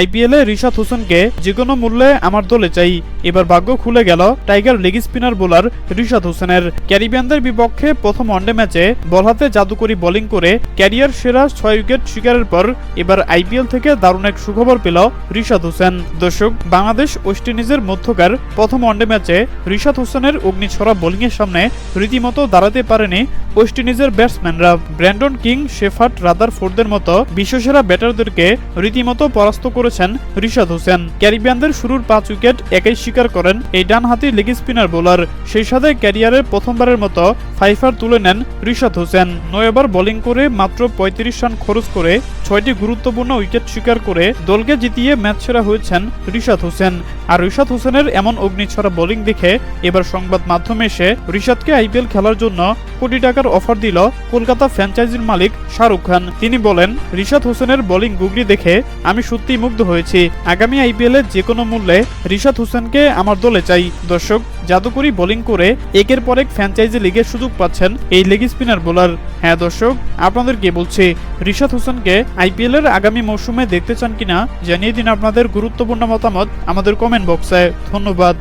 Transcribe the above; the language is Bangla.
আইপিএলে রিশাদ হোসেনকে যে কোনো মূল্যে আমার দলে চাই। এবার ভাগ্য খুলে গেল tiger leg spinner bowler Rishad হোসেনের। ক্যারিবিয়ানদের বিপক্ষে প্রথম ওয়ানডে ম্যাচে বল হাতে জাদুকরি বোলিং করে ক্যারিয়ার সেরা ছয় উইকেট শিকারের পর এবার আইপিএল থেকে দারুণ এক সুখবর পেল রিশাদ হোসেন। দর্শক, বাংলাদেশ ওয়েস্ট ইন্ডিজের মধ্যকার প্রথম ওয়ানডে ম্যাচে রিশাদ হোসেনের অগ্নিছড়া বোলিংয়ের সামনে রীতিমতো দাঁড়াতে পারেনি ওয়েস্ট ইন্ডিজের ব্যাটসম্যানরা ব্র্যান্ডন কিং শেফার্ট রাদার ফোর্ডের মতো বিশ্বসেরা ব্যাটারদেরকে রীতিমতো পরাস্ত করেছেন রিশাদ হোসেন। ক্যারিবিয়ানদের শুরুর পাঁচ উইকেট একাই শিকার করেন এই ডানহাতি লেগ স্পিনার বোলার। সেই সাথে ক্যারিয়ারের প্রথমবারের মতো ফাইফার তুলে নেন রিশাদ হোসেন। নয়বার বোলিং করে মাত্র পঁয়ত্রিশ রান খরচ করে ছয়টি গুরুত্বপূর্ণ উইকেট শিকার করে দলকে জিতিয়ে ম্যাচ সেরা হয়েছেন রিশাদ হোসেন। আর রিশাদ হোসেনের এমন অগ্নিছড়া বোলিং দেখে এবার সংবাদ মাধ্যমে এসে রিশাদকে আইপিএল খেলার জন্য কোটি টাকার অফার দিল কলকাতা ফ্র্যাঞ্চাইজির মালিক শাহরুখ খান। তিনি বলেন, রিশাদ হোসেনের বোলিং গুগলি দেখে আমি সত্যিই মুগ্ধ হয়েছি। আগামী আইপিএল এ যে কোনো মূল্যে রিশাদ হোসেনকে আমার দলে চাই। দর্শক, জাদুকরি বোলিং করে একের পর এক ফ্র্যাঞ্চাইজি লিগের সুযোগ পাচ্ছেন এই লেগ স্পিনার বোলার। হ্যাঁ দর্শক আপনাদেরকে বলছি, রিশাদ হোসেনকে আইপিএল এর আগামী মৌসুমে দেখতে চান কিনা জানিয়ে দিন আপনাদের গুরুত্বপূর্ণ মতামত আমাদের কমেন্ট বক্সে। ধন্যবাদ।